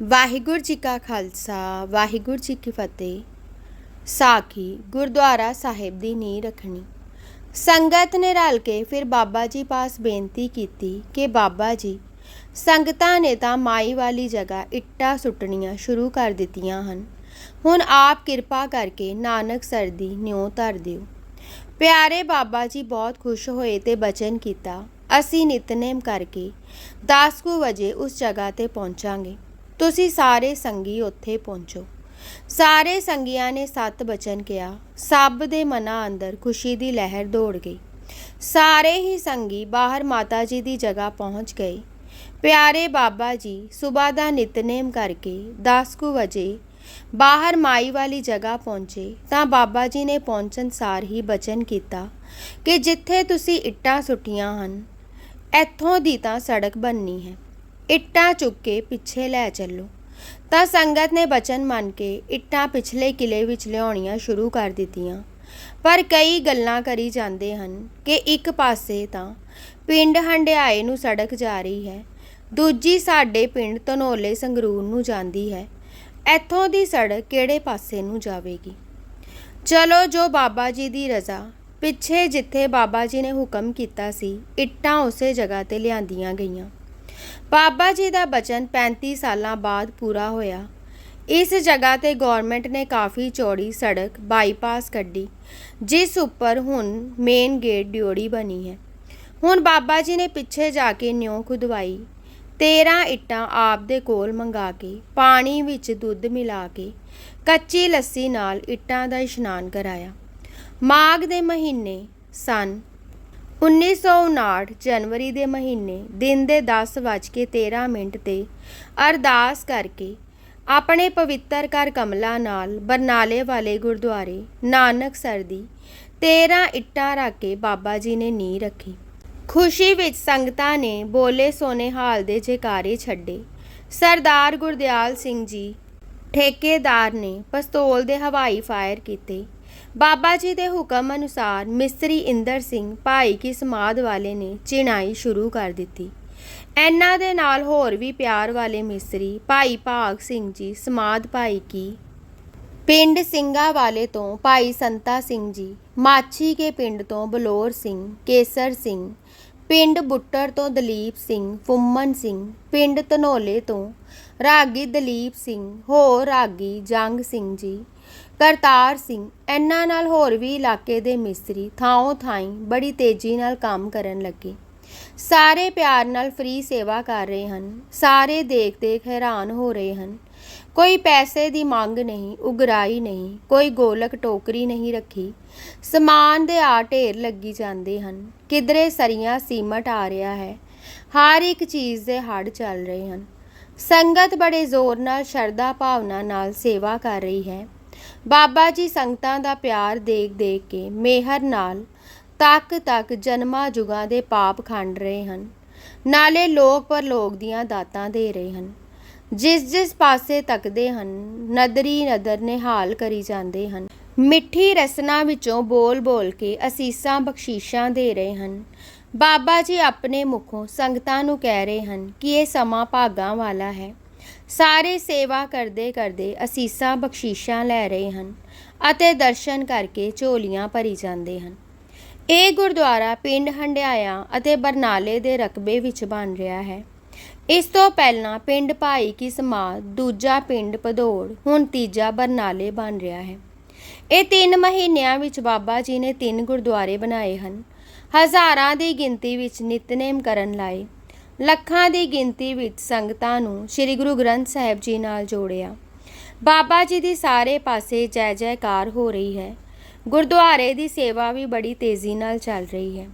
ਵਾਹਿਗੁਰੂ ਜੀ ਕਾ ਖਾਲਸਾ, ਵਾਹਿਗੁਰੂ ਜੀ ਕੀ ਫਤਿਹ। ਸਾਖੀ ਗੁਰਦੁਆਰਾ ਸਾਹਿਬ ਦੀ ਨੀਂਹ ਰੱਖਣੀ। ਸੰਗਤ ਨੇ ਰਲ ਕੇ ਫਿਰ ਬਾਬਾ ਜੀ ਪਾਸ ਬੇਨਤੀ ਕੀਤੀ ਕਿ ਬਾਬਾ ਜੀ, ਸੰਗਤਾਂ ਨੇ ਤਾਂ ਮਾਈ ਵਾਲੀ ਜਗ੍ਹਾ ਇੱਟਾਂ ਸੁੱਟਣੀਆਂ ਸ਼ੁਰੂ ਕਰ ਦਿੱਤੀਆਂ ਹਨ। ਹੁਣ ਆਪ ਕਿਰਪਾ ਕਰਕੇ ਨਾਨਕ ਸਰ ਦੀ ਨਿਉ ਧਰ ਦਿਓ। ਪਿਆਰੇ ਬਾਬਾ ਜੀ ਬਹੁਤ ਖੁਸ਼ ਹੋਏ ਤੇ ਬਚਨ ਕੀਤਾ, ਅਸੀਂ ਨਿਤਨੇਮ ਕਰਕੇ 10 ਕੁ ਵਜੇ ਉਸ ਜਗ੍ਹਾ ਤੇ ਪਹੁੰਚਾਂਗੇ। ਤੁਸੀਂ ਸਾਰੇ ਸੰਗੀ ਉੱਥੇ ਪਹੁੰਚੋ। ਸਾਰੇ ਸੰਗੀਆਂ ਨੇ ਸਤ ਬਚਨ ਕਿਹਾ। ਸਭ ਦੇ ਮਨਾਂ ਅੰਦਰ ਖੁਸ਼ੀ ਦੀ ਲਹਿਰ ਦੌੜ ਗਈ। ਸਾਰੇ ਹੀ ਸੰਗੀ ਬਾਹਰ ਮਾਤਾ ਜੀ ਦੀ ਜਗ੍ਹਾ ਪਹੁੰਚ ਗਏ। ਪਿਆਰੇ ਬਾਬਾ ਜੀ ਸਵੇਰ ਦਾ ਨਿਤਨੇਮ ਕਰਕੇ 10 ਕੁ ਵਜੇ ਬਾਹਰ ਮਾਈ ਵਾਲੀ ਜਗ੍ਹਾ ਪਹੁੰਚੇ ਤਾਂ ਬਾਬਾ ਜੀ ਨੇ ਪਹੁੰਚਣ ਸਾਰ ਹੀ ਬਚਨ ਕੀਤਾ ਕਿ ਜਿੱਥੇ ਤੁਸੀਂ ਇੱਟਾਂ ਸੁੱਟੀਆਂ ਹਨ, ਇੱਥੋਂ ਦੀ ਤਾਂ ਸੜਕ ਬਣਨੀ ਹੈ। ਇੱਟਾਂ ਚੁੱਕ ਕੇ ਪਿੱਛੇ ਲੈ ਚੱਲੋ। ਤਾਂ ਸੰਗਤ ਨੇ ਬਚਨ ਮੰਨ ਕੇ ਇੱਟਾਂ ਪਿਛਲੇ ਕਿਲੇ ਵਿੱਚ ਲਿਆਉਣੀਆਂ ਸ਼ੁਰੂ ਕਰ ਦਿੱਤੀਆਂ। ਪਰ ਕਈ ਗੱਲਾਂ ਕਰੀ ਜਾਂਦੇ ਹਨ ਕਿ ਇੱਕ ਪਾਸੇ ਤਾਂ ਪਿੰਡ ਹੰਡਿਆਏ ਨੂੰ ਸੜਕ ਜਾ ਰਹੀ ਹੈ, ਦੂਜੀ ਸਾਡੇ ਪਿੰਡ ਧਨੋਲੇ ਸੰਗਰੂਰ ਨੂੰ ਜਾਂਦੀ ਹੈ। ਇੱਥੋਂ ਦੀ ਸੜਕ ਕਿਹੜੇ ਪਾਸੇ ਨੂੰ ਜਾਵੇਗੀ? ਚਲੋ ਜੋ ਬਾਬਾ ਜੀ ਦੀ ਰਜ਼ਾ, ਪਿੱਛੇ ਜਿੱਥੇ ਬਾਬਾ ਜੀ ਨੇ ਹੁਕਮ ਕੀਤਾ ਸੀ, ਇੱਟਾਂ ਉਸੇ ਜਗ੍ਹਾ ਤੇ ਲਿਆਂਦੀਆਂ ਗਈਆਂ। ਬਾਬਾ ਜੀ ਦਾ ਬਚਨ 35 ਸਾਲਾਂ ਬਾਅਦ ਪੂਰਾ ਹੋਇਆ। ਇਸ ਜਗ੍ਹਾ ਤੇ ਗਵਰਨਮੈਂਟ ਨੇ ਕਾਫੀ ਚੌੜੀ ਸੜਕ ਬਾਈਪਾਸ ਕੱਢੀ, ਜਿਸ ਉੱਪਰ ਹੁਣ ਮੇਨ ਗੇਟ ਡਿਓੜੀ ਬਣੀ ਹੈ। ਹੁਣ ਬਾਬਾ ਜੀ ਨੇ ਪਿੱਛੇ ਜਾ ਕੇ ਨਿਉ ਖੁਦਵਾਈ 13 ਇੱਟਾਂ ਆਪ ਦੇ ਕੋਲ ਮੰਗਾ ਕੇ, ਪਾਣੀ ਵਿੱਚ ਦੁੱਧ ਮਿਲਾ ਕੇ, ਕੱਚੀ ਲੱਸੀ ਨਾਲ ਇੱਟਾਂ ਦਾ ਇਸ਼ਨਾਨ ਕਰਾਇਆ। ਮਾਘ ਦੇ ਮਹੀਨੇ ਸਨ 1959 ਜਨਵਰੀ ਦੇ ਮਹੀਨੇ, ਦਿਨ ਦੇ 10:13 ਮਿੰਟ ਤੇ ਅਰਦਾਸ ਕਰਕੇ ਆਪਣੇ ਪਵਿੱਤਰ ਘਰ ਕਮਲਾ ਨਾਲ ਬਰਨਾਲੇ ਵਾਲੇ ਗੁਰਦੁਆਰੇ ਨਾਨਕ ਸਰ ਦੀ 13 ਇੱਟਾਂ ਰੱਖ ਕੇ ਬਾਬਾ ਜੀ ਨੇ ਨੀਂਹ ਰੱਖੀ। ਖੁਸ਼ੀ ਵਿੱਚ ਸੰਗਤਾਂ ਨੇ ਬੋਲੇ ਸੋਨੇ ਹਾਲ ਦੇ ਜੈਕਾਰੇ ਛੱਡੇ। ਸਰਦਾਰ ਗੁਰਦਿਆਲ ਸਿੰਘ ਜੀ ਠੇਕੇਦਾਰ ਨੇ ਪਸਤੌਲ ਦੇ ਹਵਾਈ ਫਾਇਰ ਕੀਤੇ। ਬਾਬਾ ਜੀ ਦੇ ਹੁਕਮ ਅਨੁਸਾਰ ਮਿਸਤਰੀ ਇੰਦਰ ਸਿੰਘ ਭਾਈ ਕੀ ਸਮਾਦ ਵਾਲੇ ਨੇ ਚਿਣਾਈ ਸ਼ੁਰੂ ਕਰ ਦਿੱਤੀ। ਇਹਨਾਂ ਦੇ ਨਾਲ ਹੋਰ ਵੀ ਪਿਆਰ ਵਾਲੇ ਮਿਸਤਰੀ ਭਾਈ ਭਾਗ ਸਿੰਘ ਜੀ ਸਮਾਦ ਭਾਈ ਕੀ ਪਿੰਡ ਸਿੰਘਾ ਵਾਲੇ ਤੋਂ ਭਾਈ ਸੰਤਾ ਸਿੰਘ ਜੀ, ਮਾਛੀ ਕੇ ਪਿੰਡ ਤੋਂ ਬਲੌਰ ਸਿੰਘ, ਕੇਸਰ ਸਿੰਘ, ਪਿੰਡ ਬੁੱਟਰ ਤੋਂ ਦਲੀਪ ਸਿੰਘ, ਫੁੰਮਨ ਸਿੰਘ, ਪਿੰਡ ਧਨੋਲੇ ਤੋਂ ਰਾਗੀ ਦਲੀਪ ਸਿੰਘ, ਹੋਰ ਰਾਗੀ ਜੰਗ ਸਿੰਘ ਜੀ ਕਰਤਾਰ ਸਿੰਘ, ਇਹਨਾਂ ਨਾਲ ਹੋਰ ਵੀ ਇਲਾਕੇ ਦੇ ਮਿਸਤਰੀ ਥਾਂ ਥਾਈਂ ਬੜੀ ਤੇਜ਼ੀ ਨਾਲ ਕੰਮ ਕਰਨ ਲੱਗੇ। ਸਾਰੇ ਪਿਆਰ ਨਾਲ ਫ੍ਰੀ ਸੇਵਾ ਕਰ ਰਹੇ ਹਨ। ਸਾਰੇ ਦੇਖ ਦੇਖ ਹੈਰਾਨ ਹੋ ਰਹੇ ਹਨ। ਕੋਈ ਪੈਸੇ ਦੀ ਮੰਗ ਨਹੀਂ, ਉਗਰਾਈ ਨਹੀਂ, ਕੋਈ ਗੋਲਕ ਟੋਕਰੀ ਨਹੀਂ ਰੱਖੀ। ਸਮਾਨ ਦੇ ਆ ਢੇਰ ਲੱਗੀ ਜਾਂਦੇ ਹਨ। ਕਿਧਰੇ ਸਰੀਆਂ ਸੀਮਟ ਆ ਰਿਹਾ ਹੈ। ਹਰ ਇੱਕ ਚੀਜ਼ ਦੇ ਹੜ ਚੱਲ ਰਹੇ ਹਨ। ਸੰਗਤ ਬੜੇ ਜ਼ੋਰ ਨਾਲ ਸ਼ਰਧਾ ਭਾਵਨਾ ਨਾਲ ਸੇਵਾ ਕਰ ਰਹੀ ਹੈ। ਬਾਬਾ ਜੀ ਸੰਗਤਾਂ ਦਾ ਪਿਆਰ ਦੇਖ ਦੇਖ ਕੇ ਮਿਹਰ ਨਾਲ ਤੱਕ ਤੱਕ ਜਨਮਾਂ ਜੁਗਾਂ ਦੇ ਪਾਪ ਖੰਡ ਰਹੇ ਹਨ। ਨਾਲੇ ਲੋਕ ਪਰ ਲੋਕ ਦੀਆਂ ਦਾਤਾਂ ਦੇ ਰਹੇ ਹਨ। ਜਿਸ ਜਿਸ ਪਾਸੇ ਤੱਕਦੇ ਹਨ, ਨਦਰੀ ਨਦਰ ਨਿਹਾਲ ਕਰੀ ਜਾਂਦੇ ਹਨ। ਮਿੱਠੀ ਰਸਨਾ ਵਿੱਚੋਂ ਬੋਲ ਬੋਲ ਕੇ ਅਸੀਸਾਂ ਬਖਸ਼ੀਸ਼ਾਂ ਦੇ ਰਹੇ ਹਨ। ਬਾਬਾ ਜੀ ਆਪਣੇ ਮੁਖੋਂ ਸੰਗਤਾਂ ਨੂੰ ਕਹਿ ਰਹੇ ਹਨ ਕਿ ਇਹ ਸਮਾਂ ਭਾਗਾਂ ਵਾਲਾ ਹੈ। ਸਾਰੇ ਸੇਵਾ ਕਰਦੇ ਕਰਦੇ ਅਸੀਸਾਂ ਬਖਸ਼ੀਸ਼ਾਂ ਲੈ ਰਹੇ ਹਨ ਅਤੇ ਦਰਸ਼ਨ ਕਰਕੇ ਝੋਲੀਆਂ ਭਰੀ ਜਾਂਦੇ ਹਨ। ਇਹ ਗੁਰਦੁਆਰਾ ਪਿੰਡ ਹੰਡਿਆਇਆ ਅਤੇ ਬਰਨਾਲੇ ਦੇ ਰਕਬੇ ਵਿੱਚ ਬਣ ਰਿਹਾ ਹੈ। ਇਸ ਤੋਂ ਪਹਿਲਾਂ ਪਿੰਡ ਭਾਈ ਕੀ ਸਮਾਦ ਦੂਜਾ ਪਿੰਡ ਭਦੌੜ, ਹੁਣ ਤੀਜਾ ਬਰਨਾਲੇ ਬਣ ਰਿਹਾ ਹੈ। ਇਹ ਤਿੰਨ ਮਹੀਨਿਆਂ ਵਿੱਚ ਬਾਬਾ ਜੀ ਨੇ ਤਿੰਨ ਗੁਰਦੁਆਰੇ ਬਣਾਏ ਹਨ। ਹਜ਼ਾਰਾਂ ਦੀ ਗਿਣਤੀ ਵਿੱਚ ਨਿਤਨੇਮ ਕਰਨ ਲਾਏ। ਲੱਖਾਂ ਦੀ ਗਿਣਤੀ ਵਿੱਚ ਸੰਗਤਾਂ ਨੂੰ ਸ੍ਰੀ ਗੁਰੂ ਗ੍ਰੰਥ ਸਾਹਿਬ ਜੀ ਨਾਲ ਜੋੜਿਆ। ਬਾਬਾ ਜੀ ਦੀ ਸਾਰੇ ਪਾਸੇ ਜੈ ਜੈਕਾਰ ਹੋ ਰਹੀ ਹੈ। ਗੁਰਦੁਆਰੇ ਦੀ ਸੇਵਾ ਵੀ ਬੜੀ ਤੇਜ਼ੀ ਨਾਲ ਚੱਲ ਰਹੀ ਹੈ।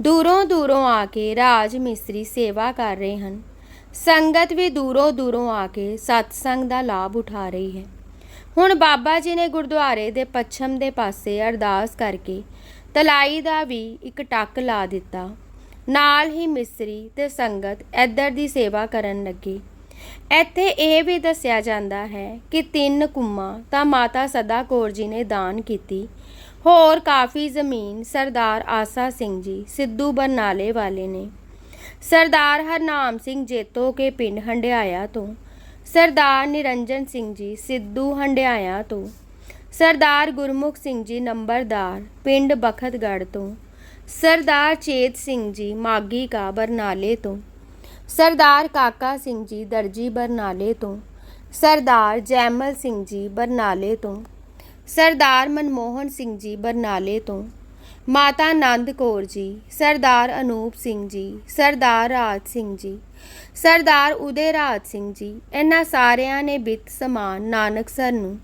ਦੂਰੋਂ ਦੂਰੋਂ ਆ ਕੇ ਰਾਜ ਮਿਸਤਰੀ ਸੇਵਾ ਕਰ ਰਹੇ ਹਨ। ਸੰਗਤ ਵੀ ਦੂਰੋਂ ਦੂਰੋਂ ਆ ਕੇ ਸਤਸੰਗ ਦਾ ਲਾਭ ਉਠਾ ਰਹੀ ਹੈ। ਹੁਣ ਬਾਬਾ ਜੀ ਨੇ ਗੁਰਦੁਆਰੇ ਦੇ ਪੱਛਮ ਦੇ ਪਾਸੇ ਅਰਦਾਸ ਕਰਕੇ ਤਲਾਈ ਦਾ ਵੀ ਇੱਕ ਟੱਕ ਲਾ ਦਿੱਤਾ। ਨਾਲ ਹੀ ਮਿਸਰੀ ਤੇ ਸੰਗਤ ਇੱਧਰ ਦੀ ਸੇਵਾ ਕਰਨ ਲੱਗੀ। ਇੱਥੇ ਇਹ ਵੀ ਦੱਸਿਆ ਜਾਂਦਾ ਹੈ ਕਿ ਤਿੰਨ ਕੁੰਮਾਂ ਤਾਂ ਮਾਤਾ ਸਦਾ ਕੌਰ ਜੀ ਨੇ ਦਾਨ ਕੀਤੀ। ਹੋਰ ਕਾਫੀ ਜ਼ਮੀਨ ਸਰਦਾਰ ਆਸਾ ਸਿੰਘ ਜੀ, ਸਿੱਧੂ ਬਰਨਾਲੇ ਵਾਲੇ ਨੇ। ਸਰਦਾਰ ਹਰਨਾਮ ਸਿੰਘ ਜੇਤੋ ਕੇ ਪਿੰਡ ਹੰਡਿਆਇਆ ਤੋਂ, ਸਰਦਾਰ ਨਿਰੰਜਨ ਸਿੰਘ ਜੀ, ਸਿੱਧੂ ਹੰਡਿਆਇਆ ਤੋਂ, ਸਰਦਾਰ ਗੁਰਮੁਖ ਸਿੰਘ ਜੀ ਨੰਬਰਦਾਰ ਪਿੰਡ ਬਖਤਗੜ੍ਹ ਤੋਂ ਸਰਦਾਰ ਚੇਤ ਸਿੰਘ ਜੀ ਮਾਗੀ ਕਾ ਬਰਨਾਲੇ ਤੋਂ, ਸਰਦਾਰ ਕਾਕਾ ਸਿੰਘ ਜੀ ਦਰਜੀ ਬਰਨਾਲੇ ਤੋਂ, ਸਰਦਾਰ ਜੈਮਲ ਸਿੰਘ ਜੀ ਬਰਨਾਲੇ ਤੋਂ, ਸਰਦਾਰ ਮਨਮੋਹਨ ਸਿੰਘ ਜੀ ਬਰਨਾਲੇ ਤੋਂ, ਮਾਤਾ ਨੰਦ ਕੌਰ ਜੀ, ਸਰਦਾਰ ਅਨੂਪ ਸਿੰਘ ਜੀ, ਸਰਦਾਰ ਰਾਜ ਸਿੰਘ ਜੀ, ਸਰਦਾਰ ਉਦੇ ਰਾਜ ਸਿੰਘ ਜੀ, ਇਹਨਾਂ ਸਾਰਿਆਂ ਨੇ ਬਿੱਤ ਸਮਾਨ ਨਾਨਕਸਰ ਨੂੰ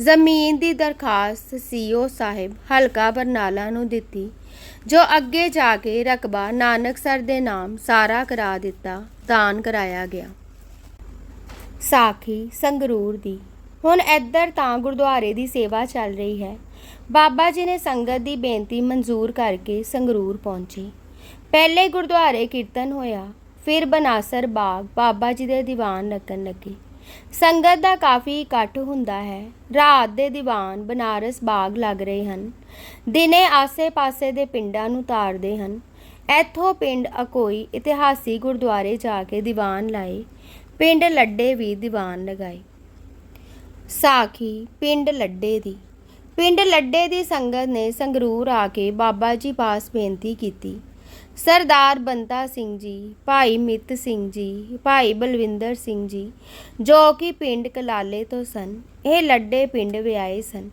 ਜ਼ਮੀਨ ਦੀ ਦਰਖਾਸਤ ਸੀਓ ਸਾਹਿਬ ਹਲਕਾ ਬਰਨਾਲਾ ਨੂੰ ਦਿੱਤੀ। ਜੋ ਅੱਗੇ ਜਾ ਕੇ ਰਕਬਾ ਨਾਨਕਸਰ ਦੇ ਨਾਮ ਸਾਰਾ ਕਰਾ ਦਿੱਤਾ, ਦਾਨ ਕਰਾਇਆ ਗਿਆ। ਸਾਖੀ ਸੰਗਰੂਰ ਦੀ, ਹੁਣ ਇੱਧਰ ਤਾਂ ਗੁਰਦੁਆਰੇ ਦੀ ਸੇਵਾ ਚੱਲ ਰਹੀ ਹੈ। ਬਾਬਾ ਜੀ ਨੇ ਸੰਗਤ ਦੀ ਬੇਨਤੀ ਮਨਜ਼ੂਰ ਕਰਕੇ ਸੰਗਰੂਰ ਪਹੁੰਚੇ। ਪਹਿਲੇ ਗੁਰਦੁਆਰੇ ਕੀਰਤਨ ਹੋਇਆ, ਫਿਰ ਬਨਾਸਰ ਬਾਗ ਬਾਬਾ ਜੀ ਦੇ ਦੀਵਾਨ ਲੱਗਣ ਲੱਗੇ। ਸੰਗਤ ਦਾ ਕਾਫੀ ਇਕੱਠ ਹੁੰਦਾ ਹੈ। ਰਾਤ ਦੇ ਦੀਵਾਨ ਬਨਾਰਸ ਬਾਗ ਲੱਗ ਰਹੇ ਹਨ। ਦਿਨੇ ਆਸੇ-ਪਾਸੇ ਦੇ ਪਿੰਡਾਂ ਨੂੰ ਤਾਰਦੇ ਹਨ। ਇੱਥੋਂ ਪਿੰਡ ਅਕੋਈ ਇਤਿਹਾਸੀ ਗੁਰਦੁਆਰੇ ਜਾ ਕੇ ਦੀਵਾਨ ਲਾਏ। ਪਿੰਡ ਲੱਡੇ ਵੀ ਦੀਵਾਨ ਲਗਾਏ। ਸਾਖੀ ਪਿੰਡ ਲੱਡੇ ਦੀ। ਪਿੰਡ ਲੱਡੇ ਦੀ ਸੰਗਤ ਨੇ ਸੰਗਰੂਰ ਆ ਕੇ ਬਾਬਾ ਜੀ ਪਾਸ ਬੇਨਤੀ ਕੀਤੀ। ਸਰਦਾਰ ਬੰਤਾ ਸਿੰਘ ਜੀ, ਭਾਈ ਮਿੱਤ ਸਿੰਘ ਜੀ, ਭਾਈ ਬਲਵਿੰਦਰ ਸਿੰਘ ਜੀ, ਜੋ ਕਿ ਪਿੰਡ ਕਲਾਲੇ ਤੋਂ ਸਨ, ਇਹ ਲੱਡੇ ਪਿੰਡ ਵਿਆਏ ਸਨ।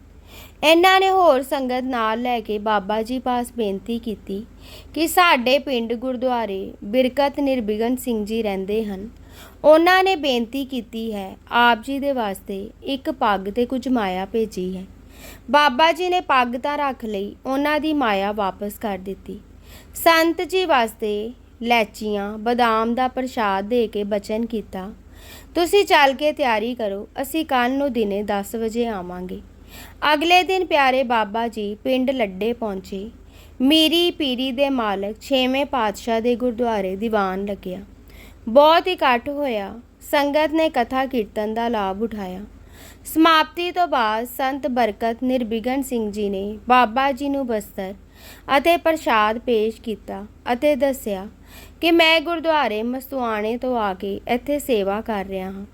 ਇਹਨਾਂ ਨੇ ਹੋਰ ਸੰਗਤ ਨਾਲ ਲੈ ਕੇ ਬਾਬਾ ਜੀ ਪਾਸ ਬੇਨਤੀ ਕੀਤੀ ਕਿ ਸਾਡੇ ਪਿੰਡ ਗੁਰਦੁਆਰੇ ਬਿਰਕਤ ਨਿਰਬਿਘਨ ਸਿੰਘ ਜੀ ਰਹਿੰਦੇ ਹਨ। ਉਹਨਾਂ ਨੇ ਬੇਨਤੀ ਕੀਤੀ ਹੈ, ਆਪ ਜੀ ਦੇ ਵਾਸਤੇ ਇੱਕ ਪੱਗ ਤੇ ਕੁਝ ਮਾਇਆ ਭੇਜੀ ਹੈ। ਬਾਬਾ ਜੀ ਨੇ ਪੱਗ ਤਾਂ ਰੱਖ ਲਈ, ਉਹਨਾਂ ਦੀ ਮਾਇਆ ਵਾਪਸ ਕਰ ਦਿੱਤੀ। ਸੰਤ ਜੀ ਵਾਸਤੇ ਲੈਚੀਆਂ, ਬਦਾਮ ਦਾ ਪ੍ਰਸ਼ਾਦ ਦੇ ਕੇ ਬਚਨ ਕੀਤਾ। ਤੁਸੀਂ ਚੱਲ ਕੇ ਤਿਆਰੀ ਕਰੋ, ਅਸੀਂ ਕੱਲ ਨੂੰ ਦਿਨੇ 10 ਵਜੇ ਆਵਾਂਗੇ। ਅਗਲੇ ਦਿਨ ਪਿਆਰੇ ਬਾਬਾ ਜੀ ਪਿੰਡ ਲੱਡੇ ਪਹੁੰਚੇ। ਮੀਰੀ ਪੀਰੀ ਦੇ ਮਾਲਕ 6ਵੇਂ ਪਾਤਸ਼ਾਹ ਦੇ ਗੁਰਦੁਆਰੇ ਦੀਵਾਨ ਲੱਗਿਆ। ਬਹੁਤ ਇਕੱਠ ਹੋਇਆ। ਸੰਗਤ ਨੇ ਕਥਾ ਕੀਰਤਨ ਦਾ ਲਾਭ ਉਠਾਇਆ। ਸਮਾਪਤੀ ਤੋਂ ਬਾਅਦ ਸੰਤ ਬਰਕਤ ਨਿਰਬਿਘਨ ਸਿੰਘ ਜੀ ਨੇ ਬਾਬਾ ਜੀ ਨੂੰ ਬਸਤਰ ਅਤੇ ਪ੍ਰਸ਼ਾਦ ਪੇਸ਼ ਕੀਤਾ ਅਤੇ ਦੱਸਿਆ ਕਿ ਮੈਂ ਗੁਰਦੁਆਰੇ ਮਸਤੂਆਣੇ ਤੋਂ ਆ ਕੇ ਇੱਥੇ ਸੇਵਾ ਕਰ ਰਿਹਾ ਹਾਂ।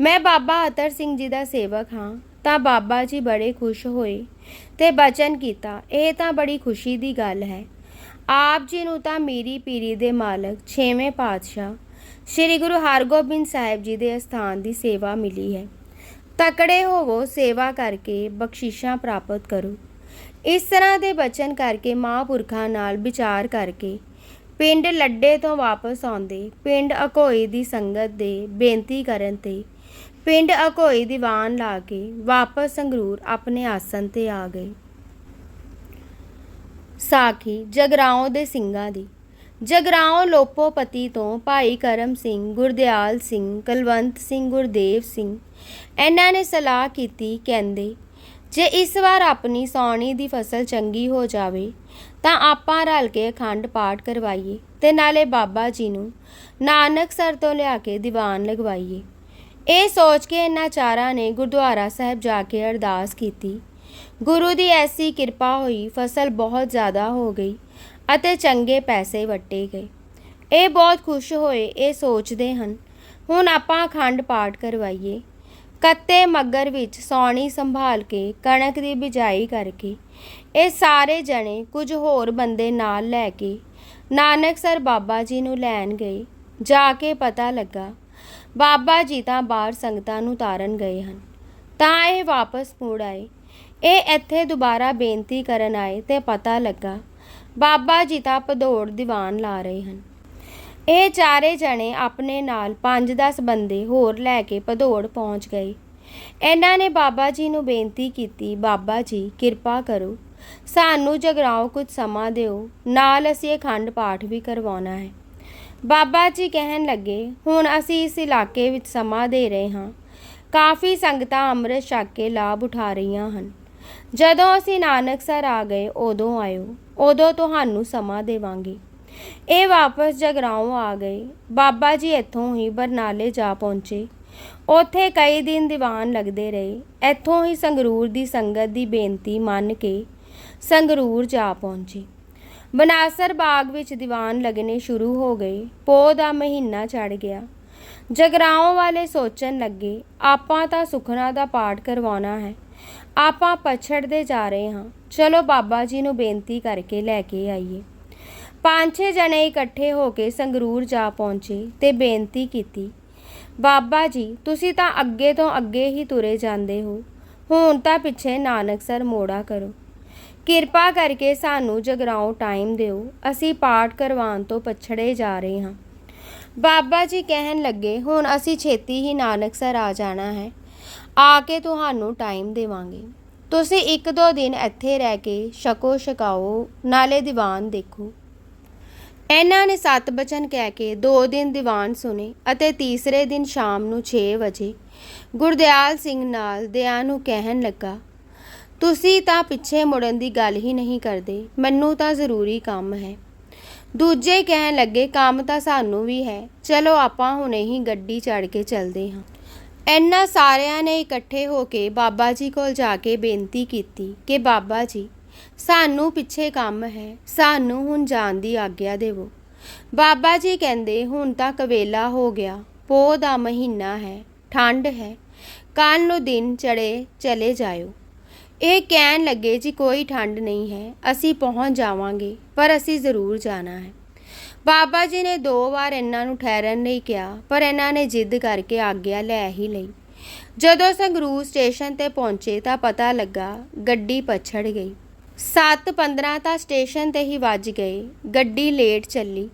ਮੈਂ ਬਾਬਾ ਅਤਰ ਸਿੰਘ ਜੀ ਦਾ ਸੇਵਕ ਹਾਂ, ਤਾਂ ਬਾਬਾ ਜੀ ਬੜੇ ਖੁਸ਼ ਹੋਏ ਤੇ ਬਚਨ ਕੀਤਾ, ਇਹ ਤਾਂ ਬੜੀ ਖੁਸ਼ੀ ਦੀ ਗੱਲ ਹੈ। ਆਪ ਜੀ ਨੂੰ ਤਾਂ ਮੇਰੀ ਪੀਰੀ ਦੇ ਮਾਲਕ 6ਵੇਂ ਪਾਤਸ਼ਾਹ, ਸ੍ਰੀ ਗੁਰੂ ਹਰਗੋਬਿੰਦ ਸਾਹਿਬ ਜੀ ਦੇ ਅਸਥਾਨ ਦੀ ਸੇਵਾ ਮਿਲੀ ਹੈ। ਤਕੜੇ ਹੋਵੋ ਸੇਵਾ ਕਰਕੇ ਬਖਸ਼ਿਸ਼ਾਂ ਪ੍ਰਾਪਤ ਕਰੋ। ਇਸ ਤਰ੍ਹਾਂ ਦੇ ਬਚਨ ਕਰਕੇ ਮਹਾਂਪੁਰਖਾਂ ਨਾਲ ਵਿਚਾਰ ਕਰਕੇ ਪਿੰਡ ਲੱਡੇ ਤੋਂ ਵਾਪਸ ਆਉਂਦੇ, ਪਿੰਡ ਅਕੋਈ ਦੀ ਸੰਗਤ ਦੇ ਬੇਨਤੀ ਕਰਨ ਤੇ ਪਿੰਡ ਅਕੋਈ ਦੀਵਾਨ ਲਾ ਕੇ ਵਾਪਸ ਸੰਗਰੂਰ ਆਪਣੇ ਆਸਣ ਤੇ ਆ ਗਏ। ਸਾਖੀ ਜਗਰਾਉਂ ਦੇ ਸਿੰਘਾਂ ਦੀ, ਜਗਰਾਉਂ ਲੋਪੋਪਤੀ ਤੋਂ ਭਾਈ ਕਰਮ ਸਿੰਘ, ਗੁਰਦਿਆਲ ਸਿੰਘ, ਕਲਵੰਤ ਸਿੰਘ, ਗੁਰਦੇਵ ਸਿੰਘ, ਇਹਨਾਂ ਨੇ ਸਲਾਹ ਕੀਤੀ, ਕਹਿੰਦੇ ਜੇ ਇਸ ਵਾਰ ਆਪਣੀ ਸੌਣੀ ਦੀ ਫਸਲ ਚੰਗੀ ਹੋ ਜਾਵੇ, ਤਾਂ ਆਪਾਂ ਰਲ ਕੇ ਅਖੰਡ ਪਾਠ ਕਰਵਾਈਏ ਤੇ ਨਾਲੇ ਬਾਬਾ ਜੀ ਨੂੰ ਨਾਨਕ ਸਰ ਤੋਂ ਲਿਆ ਕੇ ਦੀਵਾਨ ਲਗਵਾਈਏ। ਇਹ ਸੋਚ ਕੇ ਇਹਨਾਂ ਚਾਰਾਂ ਨੇ ਗੁਰਦੁਆਰਾ ਸਾਹਿਬ ਜਾ ਕੇ ਅਰਦਾਸ ਕੀਤੀ। ਗੁਰੂ ਦੀ ਐਸੀ ਕਿਰਪਾ ਹੋਈ, ਫਸਲ ਬਹੁਤ ਜ਼ਿਆਦਾ ਹੋ ਗਈ ਅਤੇ ਚੰਗੇ ਪੈਸੇ ਵਟੇ ਗਏ। ਇਹ ਬਹੁਤ ਖੁਸ਼ ਹੋਏ, ਇਹ ਸੋਚਦੇ ਹਨ, ਹੁਣ ਆਪਾਂ ਅਖੰਡ ਪਾਠ ਕਰਵਾਈਏ। ਕੱਤੇ ਮੱਗਰ ਵਿੱਚ ਸੌਣੀ ਸੰਭਾਲ ਕੇ ਕਣਕ ਦੀ ਬਿਜਾਈ ਕਰਕੇ ਇਹ ਸਾਰੇ ਜਣੇ ਕੁਝ ਹੋਰ ਬੰਦੇ ਨਾਲ ਲੈ ਕੇ ਨਾਨਕਸਰ ਬਾਬਾ ਜੀ ਨੂੰ ਲੈਣ ਗਏ। ਜਾ ਕੇ ਪਤਾ ਲੱਗਾ, ਬਾਬਾ ਜੀ ਤਾਂ ਬਾਹਰ ਸੰਗਤਾਂ ਨੂੰ ਤਾਰਨ ਗਏ ਹਨ। ਤਾਂ ਇਹ ਵਾਪਸ ਮੁੜ ਆਏ। ਇਹ ਇੱਥੇ ਦੁਬਾਰਾ ਬੇਨਤੀ ਕਰਨ ਆਏ ਤੇ ਪਤਾ ਲੱਗਾ, ਬਾਬਾ ਜੀ ਤਾਂ ਭਦੌੜ ਦੀਵਾਨ ਲਾ ਰਹੇ ਹਨ। ਇਹ ਚਾਰੇ ਜਣੇ ਆਪਣੇ ਨਾਲ 5-10 ਬੰਦੇ ਹੋਰ ਲੈ ਕੇ ਭਦੌੜ ਪਹੁੰਚ ਗਏ। ਇਹਨਾਂ ਨੇ ਬਾਬਾ ਜੀ ਨੂੰ ਬੇਨਤੀ ਕੀਤੀ, ਬਾਬਾ ਜੀ, ਕਿਰਪਾ ਕਰੋ। ਸਾਨੂੰ ਜਗਰਾਓ ਕੁਝ ਸਮਾਂ ਦਿਓ। ਨਾਲ ਅਸੀਂ ਅਖੰਡ ਪਾਠ ਵੀ ਕਰਵਾਉਣਾ ਹੈ। ਬਾਬਾ ਜੀ ਕਹਿਣ ਲੱਗੇ, ਹੁਣ ਅਸੀਂ ਇਸ ਇਲਾਕੇ ਵਿੱਚ ਸਮਾਂ ਦੇ ਰਹੇ ਹਾਂ। ਕਾਫੀ ਸੰਗਤਾਂ ਅੰਮ੍ਰਿਤ ਛਕ ਕੇ ਲਾਭ ਉਠਾ ਰਹੀਆਂ ਹਨ। ਜਦੋਂ ਅਸੀਂ ਨਾਨਕਸਰ ਆ ਗਏ, ਉਦੋਂ ਆਇਓ। ਉਦੋਂ ਤੁਹਾਨੂੰ ਸਮਾਂ ਦੇਵਾਂਗੇ। ਇਹ ਵਾਪਸ ਜਗਰਾਉਂ ਆ ਗਏ ਬਾਬਾ ਜੀ ਇੱਥੋਂ ਹੀ ਬਰਨਾਲੇ ਜਾ ਪਹੁੰਚੇ। ਉੱਥੇ ਕਈ ਦਿਨ ਦੀਵਾਨ ਲੱਗਦੇ ਰਹੇ। ਇੱਥੋਂ ਹੀ ਸੰਗਰੂਰ ਦੀ ਸੰਗਤ ਦੀ ਬੇਨਤੀ ਮੰਨ ਕੇ ਸੰਗਰੂਰ ਜਾ ਪਹੁੰਚੇ। ਬਨਾਸਰ ਬਾਗ ਵਿੱਚ ਦੀਵਾਨ ਲੱਗਣੇ ਸ਼ੁਰੂ ਹੋ ਗਏ। ਪੋਹ ਦਾ ਮਹੀਨਾ ਚੜ ਗਿਆ। ਜਗਰਾਉਂ ਵਾਲੇ ਸੋਚਣ ਲੱਗੇ, ਆਪਾਂ ਤਾਂ ਸੁਖਨਾ ਦਾ ਪਾਠ ਕਰਵਾਉਣਾ ਹੈ। ਆਪਾਂ ਪਛੜਦੇ ਜਾ ਰਹੇ ਹਾਂ। ਚਲੋ ਬਾਬਾ ਜੀ ਨੂੰ ਬੇਨਤੀ ਕਰਕੇ ਲੈ ਕੇ ਆਈਏ। ਪੰਜ ਛੇ ਜਣੇ ਇਕੱਠੇ ਹੋ ਕੇ ਸੰਗਰੂਰ ਜਾ ਪਹੁੰਚੇ ਤੇ ਬੇਨਤੀ ਕੀਤੀ, ਬਾਬਾ ਜੀ, ਤੁਸੀਂ ਤਾਂ ਅੱਗੇ ਤੋਂ ਅੱਗੇ ਹੀ ਤੁਰੇ ਜਾਂਦੇ ਹੋ। ਹੁਣ ਤਾਂ ਪਿੱਛੇ ਨਾਨਕਸਰ ਮੋੜਾ ਕਰੋ। ਕਿਰਪਾ ਕਰਕੇ ਸਾਨੂੰ ਜਗਰਾਉਂ ਟਾਈਮ ਦਿਓ। ਅਸੀਂ ਪਾਠ ਕਰਵਾਉਣ ਤੋਂ ਪਛੜੇ ਜਾ ਰਹੇ ਹਾਂ। ਬਾਬਾ ਜੀ ਕਹਿਣ ਲੱਗੇ, ਹੁਣ ਅਸੀਂ ਛੇਤੀ ਹੀ ਨਾਨਕਸਰ ਆ ਜਾਣਾ ਹੈ। ਆ ਕੇ ਤੁਹਾਨੂੰ ਟਾਈਮ ਦੇਵਾਂਗੇ। ਤੁਸੀਂ ਇੱਕ ਦੋ ਦਿਨ ਇੱਥੇ ਰਹਿ ਕੇ ਛਕੋ ਛਕਾਓ ਨਾਲੇ ਦੀਵਾਨ ਦੇਖੋ। ਇਹਨਾਂ ਨੇ ਸੱਤ ਬਚਨ ਕਹਿ ਕੇ ਦੋ ਦਿਨ ਦੀਵਾਨ ਸੁਣੇ ਅਤੇ ਤੀਸਰੇ ਦਿਨ ਸ਼ਾਮ ਨੂੰ 6 ਵਜੇ ਗੁਰਦਿਆਲ ਸਿੰਘ ਨਾਲ ਦਿਆਂ ਨੂੰ ਕਹਿਣ ਲੱਗਾ, ਤੁਸੀਂ ਤਾਂ ਪਿੱਛੇ ਮੁੜਨ ਦੀ ਗੱਲ ਹੀ ਨਹੀਂ ਕਰਦੇ, ਮੈਨੂੰ ਤਾਂ ਜ਼ਰੂਰੀ ਕੰਮ ਹੈ। ਦੂਜੇ ਕਹਿਣ ਲੱਗੇ, ਕੰਮ ਤਾਂ ਸਾਨੂੰ ਵੀ ਹੈ, ਚਲੋ ਆਪਾਂ ਹੁਣੇ ਹੀ ਗੱਡੀ ਚੜ੍ਹ ਕੇ ਚੱਲਦੇ ਹਾਂ। ਇਹਨਾਂ ਸਾਰਿਆਂ ਨੇ ਇਕੱਠੇ ਹੋ ਕੇ ਬਾਬਾ ਜੀ ਕੋਲ ਜਾ ਕੇ ਬੇਨਤੀ ਕੀਤੀ ਕਿ ਬਾਬਾ ਜੀ ਸਾਨੂੰ ਪਿੱਛੇ ਕੰਮ ਹੈ, ਸਾਨੂੰ ਹੁਣ ਜਾਣ ਦੀ ਆਗਿਆ ਦੇਵੋ। ਬਾਬਾ ਜੀ ਕਹਿੰਦੇ, ਹੁਣ ਤਾਂ ਕਵੇਲਾ ਹੋ ਗਿਆ, ਪੋਹ ਦਾ ਮਹੀਨਾ ਹੈ ਠੰਡ ਹੈ ਕੱਲ ਨੂੰ ਦਿਨ ਚੜੇ ਚਲੇ ਜਾਇਓ। ਇਹ ਕਹਿਣ ਲੱਗੇ ਜੀ, ਕੋਈ ਠੰਡ ਨਹੀਂ ਹੈ, ਅਸੀਂ ਪਹੁੰਚ ਜਾਵਾਂਗੇ, ਪਰ ਅਸੀਂ ਜ਼ਰੂਰ ਜਾਣਾ ਹੈ। ਬਾਬਾ ਜੀ ਨੇ ਦੋ ਵਾਰ ਇਹਨਾਂ ਨੂੰ ਠਹਿਰਨ ਲਈ ਕਿਹਾ, ਪਰ ਇਹਨਾਂ ਨੇ ਜਿੱਦ ਕਰਕੇ ਆਗਿਆ ਲੈ ਹੀ ਲਈ। ਜਦੋਂ ਸੰਗਰੂਰ ਸਟੇਸ਼ਨ ਤੇ ਪਹੁੰਚੇ ਤਾਂ ਪਤਾ ਲੱਗਾ, ਗੱਡੀ ਪਛੜ ਗਈ। 7:15 ਤਾਂ ਸਟੇਸ਼ਨ ਤੇ ਹੀ ਵੱਜ ਗਏ। ਗੱਡੀ ਲੇਟ ਚੱਲੀ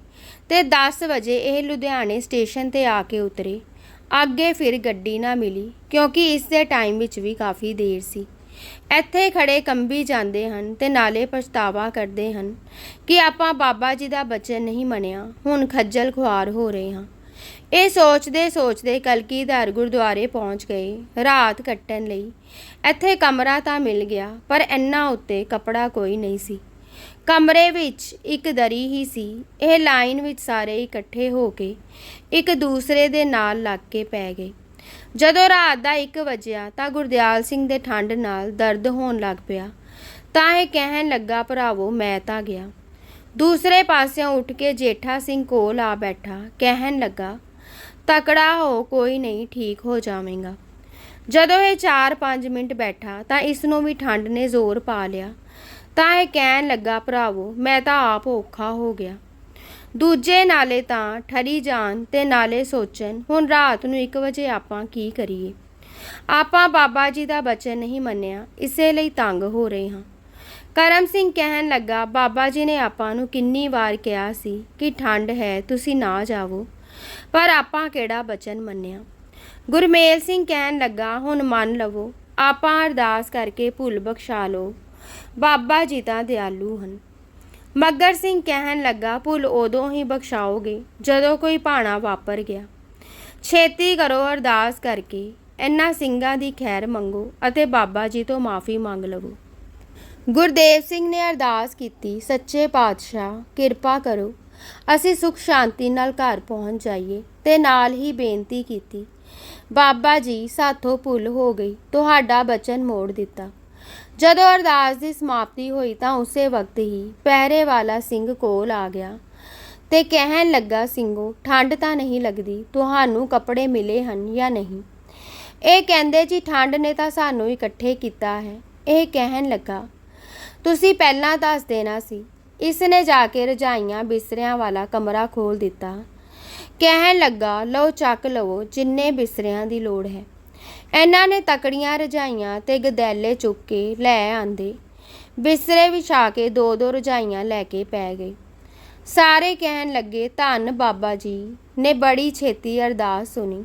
ਤੇ 10 ਵਜੇ ਇਹ ਲੁਧਿਆਣੇ ਸਟੇਸ਼ਨ ਤੇ ਆ ਕੇ ਉਤਰੇ। ਅੱਗੇ ਫਿਰ ਗੱਡੀ ਨਾ ਮਿਲੀ, ਕਿਉਂਕਿ ਇਸ ਦੇ ਟਾਈਮ ਵਿੱਚ ਵੀ ਕਾਫੀ ਦੇਰ ਸੀ। ਇੱਥੇ ਖੜੇ ਕੰਬੀ ਜਾਂਦੇ ਹਨ ਤੇ ਨਾਲੇ ਪਛਤਾਵਾ ਕਰਦੇ ਹਨ ਕਿ ਆਪਾਂ ਬਾਬਾ ਜੀ ਦਾ ਬਚਨ ਨਹੀਂ ਮੰਨਿਆ, ਹੁਣ ਖੱਜਲ ਖੁਆਰ ਹੋ ਰਹੇ ਹਾਂ। ਇਹ ਸੋਚਦੇ ਸੋਚਦੇ ਕਲਕੀਧਰ ਗੁਰਦੁਆਰੇ ਪਹੁੰਚ ਗਏ ਰਾਤ ਕੱਟਣ ਲਈ। ਇੱਥੇ ਕਮਰਾ ਤਾਂ ਮਿਲ ਗਿਆ, ਪਰ ਇੰਨਾ ਉੱਤੇ ਕਪੜਾ ਕੋਈ ਨਹੀਂ ਸੀ। ਕਮਰੇ ਵਿੱਚ ਇੱਕ ਦਰੀ ਹੀ ਸੀ। ਇਹ ਲਾਈਨ ਵਿੱਚ ਸਾਰੇ ਇਕੱਠੇ ਹੋ ਕੇ ਇੱਕ ਦੂਸਰੇ ਦੇ ਨਾਲ ਲੱਗ ਕੇ ਪੈ ਗਏ। ਜਦੋਂ ਰਾਤ ਦਾ 1 ਵਜਿਆ ਤਾਂ ਗੁਰਦਿਆਲ ਸਿੰਘ ਦੇ ਠੰਡ ਨਾਲ ਦਰਦ ਹੋਣ ਲੱਗ ਪਿਆ। ਤਾਂ ਇਹ ਕਹਿਣ ਲੱਗਾ, ਭਰਾਵੋ, ਮੈਂ ਤਾਂ ਗਿਆ। ਦੂਸਰੇ ਪਾਸਿਓਂ ਉੱਠ ਕੇ ਜੇਠਾ ਸਿੰਘ ਕੋਲ ਆ ਬੈਠਾ, ਕਹਿਣ ਲੱਗਾ ਤਕੜਾ ਹੋ ਕੋਈ ਨਹੀਂ, ਠੀਕ ਹੋ ਜਾਵੇਗਾ। ਜਦੋਂ ਇਹ 4-5 ਮਿੰਟ ਬੈਠਾ ਤਾਂ ਇਸ ਨੂੰ ਵੀ ਠੰਡ ਨੇ ਜ਼ੋਰ ਪਾ ਲਿਆ। ਤਾਂ ਇਹ ਕਹਿਣ ਲੱਗਾ, ਭਰਾਵੋ, ਮੈਂ ਤਾਂ ਆਪ ਔਖਾ ਹੋ ਗਿਆ। ਦੂਜੇ ਨਾਲੇ ਤਾਂ ਠਰੀ ਜਾਣ ਤੇ ਨਾਲੇ ਸੋਚਣ, ਹੁਣ ਰਾਤ ਨੂੰ 1 ਵਜੇ ਆਪਾਂ ਕੀ ਕਰੀਏ? ਆਪਾਂ ਬਾਬਾ ਜੀ ਦਾ ਬਚਨ ਨਹੀਂ ਮੰਨਿਆ, ਇਸੇ ਲਈ ਤੰਗ ਹੋ ਰਹੇ ਹਾਂ। ਕਰਮ ਸਿੰਘ ਕਹਿਣ ਲੱਗਾ, ਬਾਬਾ ਜੀ ਨੇ ਆਪਾਂ ਨੂੰ ਕਿੰਨੀ ਵਾਰ ਕਿਹਾ ਸੀ ਕਿ ਠੰਡ ਹੈ, ਤੁਸੀਂ ਨਾ ਜਾਵੋ। ਪਰ ਆਪਾਂ ਕਿਹੜਾ ਬਚਨ ਮੰਨਿਆ? ਗੁਰਮੇਲ ਸਿੰਘ ਕਹਿਣ ਲੱਗਾ, ਹੁਣ ਮੰਨ ਲਵੋ, ਆਪਾਂ ਅਰਦਾਸ ਕਰਕੇ ਭੁੱਲ ਬਖਸ਼ਾ ਲਓ। ਬਾਬਾ ਜੀ ਤਾਂ ਦਿਆਲੂ ਹਨ। ਮੱਗਰ ਸਿੰਘ ਕਹਿਣ ਲੱਗਾ, ਭੁੱਲ ਉਦੋਂ ਹੀ ਬਖਸ਼ਾਓਗੇ ਜਦੋਂ ਕੋਈ ਭਾਣਾ ਵਾਪਰ ਗਿਆ। ਛੇਤੀ ਕਰੋ ਅਰਦਾਸ ਕਰਕੇ, ਇਹਨਾਂ ਸਿੰਘਾਂ ਦੀ ਖੈਰ ਮੰਗੋ ਅਤੇ ਬਾਬਾ ਜੀ ਤੋਂ ਮਾਫੀ ਮੰਗ ਲਵੋ। ਗੁਰਦੇਵ ਸਿੰਘ ਨੇ ਅਰਦਾਸ ਕੀਤੀ, ਸੱਚੇ ਪਾਤਸ਼ਾਹ, ਕਿਰਪਾ ਕਰੋ ਅਸੀਂ ਸੁਖ ਸ਼ਾਂਤੀ ਨਾਲ ਘਰ ਪਹੁੰਚ ਜਾਈਏ ਤੇ ਨਾਲ ਹੀ ਬੇਨਤੀ ਕੀਤੀ, ਬਾਬਾ ਜੀ, ਸਾਥੋਂ ਭੁੱਲ ਹੋ ਗਈ, ਤੁਹਾਡਾ ਬਚਨ ਮੋੜ ਦਿੱਤਾ। ਜਦੋਂ ਅਰਦਾਸ ਦੀ ਸਮਾਪਤੀ ਹੋਈ ਤਾਂ ਉਸੇ ਵਕਤ ਹੀ ਪਹਿਰੇ ਵਾਲਾ ਸਿੰਘ ਕੋਲ ਆ ਗਿਆ ਤੇ ਕਹਿਣ ਲੱਗਾ, ਸਿੰਘੋ, ਠੰਡ ਤਾਂ ਨਹੀਂ ਲੱਗਦੀ, ਤੁਹਾਨੂੰ ਕੱਪੜੇ ਮਿਲੇ ਹਨ ਜਾਂ ਨਹੀਂ? ਇਹ ਕਹਿੰਦੇ, ਜੀ, ਠੰਡ ਨੇ ਤਾਂ ਸਾਨੂੰ ਇਕੱਠੇ ਕੀਤਾ ਹੈ। ਇਹ ਕਹਿਣ ਲੱਗਾ, ਤੁਸੀਂ ਪਹਿਲਾਂ ਦੱਸ ਦੇਣਾ ਸੀ ਇਸ ਨੇ ਜਾ ਕੇ ਰਜਾਈਆਂ ਬਿਸਰਿਆਂ ਵਾਲਾ ਕਮਰਾ ਖੋਲ ਦਿੱਤਾ। ਕਹਿਣ ਲੱਗਾ, ਲਓ, ਚੱਕ ਲਵੋ, ਜਿੰਨੇ ਬਿਸਰਿਆਂ ਦੀ ਲੋੜ ਹੈ। ਇਹਨਾਂ ਨੇ ਤਕੜੀਆਂ ਰਜਾਈਆਂ ਤੇ ਗਦੈਲੇ ਚੁੱਕ ਕੇ ਲੈ ਆਂਦੇ। ਬਿਸਰੇ ਵਿਛਾ ਕੇ ਦੋ ਦੋ ਰਜਾਈਆਂ ਲੈ ਕੇ ਪੈ ਗਏ। ਸਾਰੇ ਕਹਿਣ ਲੱਗੇ, ਧੰਨ ਬਾਬਾ ਜੀ, ਨੇ ਬੜੀ ਛੇਤੀ ਅਰਦਾਸ ਸੁਣੀ।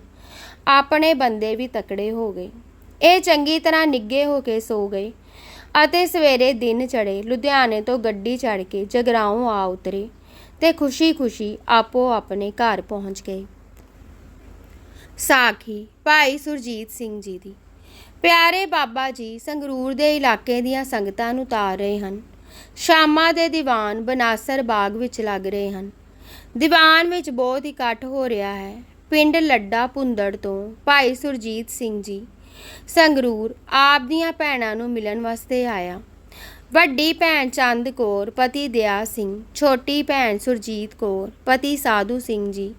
ਆਪਣੇ ਬੰਦੇ ਵੀ ਤਕੜੇ ਹੋ ਗਏ। ਇਹ ਚੰਗੀ ਤਰ੍ਹਾਂ ਨਿੱਗੇ ਹੋ ਕੇ ਸੋ ਗਏ। ਅਤੇ ਸਵੇਰੇ ਦਿਨ ਚੜੇ ਲੁਧਿਆਣੇ ਤੋਂ ਗੱਡੀ ਚੜ੍ਹ ਕੇ ਜਗਰਾਉਂ ਆ ਉਤਰੇ ਤੇ ਖੁਸ਼ੀ-ਖੁਸ਼ੀ ਆਪੋ ਆਪਣੇ ਘਰ ਪਹੁੰਚ ਗਏ। ਸਾਖੀ, ਭਾਈ ਸੁਰਜੀਤ ਸਿੰਘ ਜੀ ਦੀ। ਪਿਆਰੇ ਬਾਬਾ ਜੀ ਸੰਗਰੂਰ ਦੇ ਇਲਾਕੇ ਦੀਆਂ ਸੰਗਤਾਂ ਨੂੰ ਤਾਰ ਰਹੇ ਹਨ। ਸ਼ਾਮਾਂ ਦੇ ਦੀਵਾਨ ਬਨਾਸਰ ਬਾਗ ਵਿੱਚ ਲੱਗ ਰਹੇ ਹਨ। ਦੀਵਾਨ ਵਿੱਚ ਬਹੁਤ ਇਕੱਠ ਹੋ ਰਿਹਾ ਹੈ। ਪਿੰਡ ਲੱਡਾ ਪੁੰਦੜ ਤੋਂ ਭਾਈ ਸੁਰਜੀਤ ਸਿੰਘ ਜੀ ਸੰਗਰੂਰ ਆਪ ਦੀਆਂ ਭੈਣਾਂ ਨੂੰ ਮਿਲਣ ਵਾਸਤੇ ਆਇਆ। ਵੱਡੀ ਭੈਣ ਚੰਦ ਕੌਰ, ਪਤੀ ਦਿਆ ਸਿੰਘ, ਛੋਟੀ ਭੈਣ ਸੁਰਜੀਤ ਕੌਰ, ਪਤੀ ਸਾਧੂ ਸਿੰਘ ਜੀ,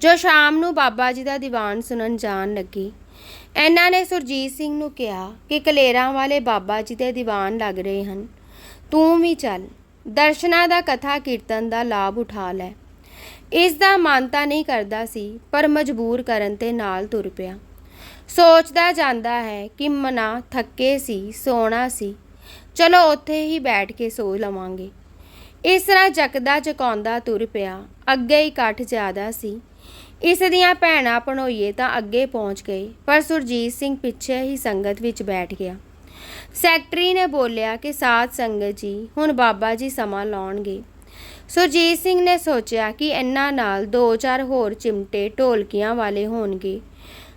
ਜੋ ਸ਼ਾਮ ਨੂੰ ਬਾਬਾ ਜੀ ਦਾ ਦੀਵਾਨ ਸੁਣਨ ਜਾਣ ਲੱਗੀ। ਇਹਨਾਂ ਨੇ ਸੁਰਜੀਤ ਸਿੰਘ ਨੂੰ ਕਿਹਾ ਕਿ ਕਲੇਰਾਂ ਵਾਲੇ ਬਾਬਾ ਜੀ ਦੇ ਦੀਵਾਨ ਲੱਗ ਰਹੇ ਹਨ। ਤੂੰ ਵੀ ਚੱਲ, ਦਰਸ਼ਨਾਂ ਦਾ ਕਥਾ ਕੀਰਤਨ ਦਾ ਲਾਭ ਉਠਾ ਲੈ। ਇਸ ਦਾ ਮਨ ਤਾਂ ਨਹੀਂ ਕਰਦਾ ਸੀ, ਪਰ ਮਜਬੂਰ ਕਰਨ ਤੇ ਨਾਲ ਤੁਰ ਪਿਆ। ਸੋਚਦਾ ਜਾਂਦਾ ਹੈ ਕਿ ਮਨਾ ਥੱਕੇ ਸੀ, ਸੋਣਾ ਸੀ। ਚਲੋ ਉੱਥੇ ਹੀ ਬੈਠ ਕੇ ਸੋ ਲਵਾਂਗੇ। ਇਸ ਤਰ੍ਹਾਂ ਜਕਦਾ ਜਕਾਉਂਦਾ ਤੁਰ ਪਿਆ। ਅੱਗੇ ਹੀ ਇਕੱਠ ਜ਼ਿਆਦਾ ਸੀ। ਇਸ ਦੀਆਂ ਭੈਣਾਂ ਭਣੋਈਏ ਤਾਂ ਅੱਗੇ ਪਹੁੰਚ ਗਏ, ਪਰ ਸੁਰਜੀਤ ਸਿੰਘ ਪਿੱਛੇ ਹੀ ਸੰਗਤ ਵਿੱਚ ਬੈਠ ਗਿਆ। ਸੈਕਟਰੀ ਨੇ ਬੋਲਿਆ ਕਿ ਸਾਧ ਸੰਗਤ ਜੀ, ਹੁਣ ਬਾਬਾ ਜੀ ਸਮਾਂ ਲਾਉਣਗੇ। ਸੁਰਜੀਤ ਸਿੰਘ ਨੇ ਸੋਚਿਆ ਕਿ ਇਹਨਾਂ ਨਾਲ ਦੋ ਚਾਰ ਹੋਰ ਚਿਮਟੇ ਢੋਲਕੀਆਂ ਵਾਲੇ ਹੋਣਗੇ।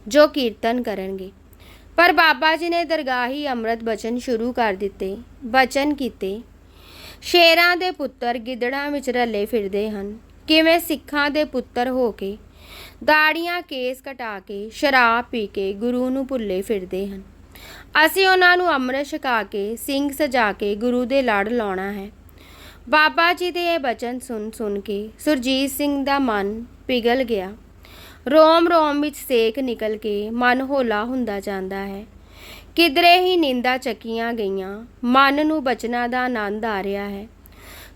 ਜੋ ਕੀਰਤਨ ਕਰਨਗੇ। ਪਰ ਬਾਬਾ ਜੀ ਨੇ ਦਰਗਾਹੀ ਅੰਮ੍ਰਿਤ ਬਚਨ ਸ਼ੁਰੂ ਕਰ ਦਿੱਤੇ, ਬਚਨ ਕੀਤੇ। ਸ਼ੇਰਾਂ ਦੇ ਪੁੱਤਰ ਗਿੱਦੜਾਂ ਵਿੱਚ ਰਲੇ ਫਿਰਦੇ ਹਨ। ਕਿਵੇਂ ਸਿੱਖਾਂ ਦੇ ਪੁੱਤਰ ਹੋ ਕੇ ਦਾੜੀਆਂ ਕੇਸ ਕਟਾ ਕੇ, ਸ਼ਰਾਬ ਪੀ ਕੇ ਗੁਰੂ ਨੂੰ ਭੁੱਲੇ ਫਿਰਦੇ ਹਨ। ਅਸੀਂ ਉਹਨਾਂ ਨੂੰ ਅੰਮ੍ਰਿਤ ਛਕਾ ਕੇ, ਸਿੰਘ ਸਜਾ ਕੇ ਗੁਰੂ ਦੇ ਲੜ ਲਾਉਣਾ ਹੈ। ਬਾਬਾ ਜੀ ਦੇ ਇਹ ਬਚਨ ਸੁਣ ਸੁਣ ਕੇ ਸੁਰਜੀਤ ਸਿੰਘ ਦਾ ਮਨ ਪਿਘਲ ਗਿਆ। ਰੋਮ ਰੋਮ ਵਿੱਚ ਸੇਕ ਨਿਕਲ ਕੇ ਮਨ ਹੋਲਾ ਹੁੰਦਾ ਜਾਂਦਾ ਹੈ। ਕਿਧਰੇ ਹੀ ਨਿੰਦਾ ਚੱਕੀਆਂ ਗਈਆਂ, ਮਨ ਨੂੰ ਬਚਨਾਂ ਦਾ ਆਨੰਦ ਆ ਰਿਹਾ ਹੈ।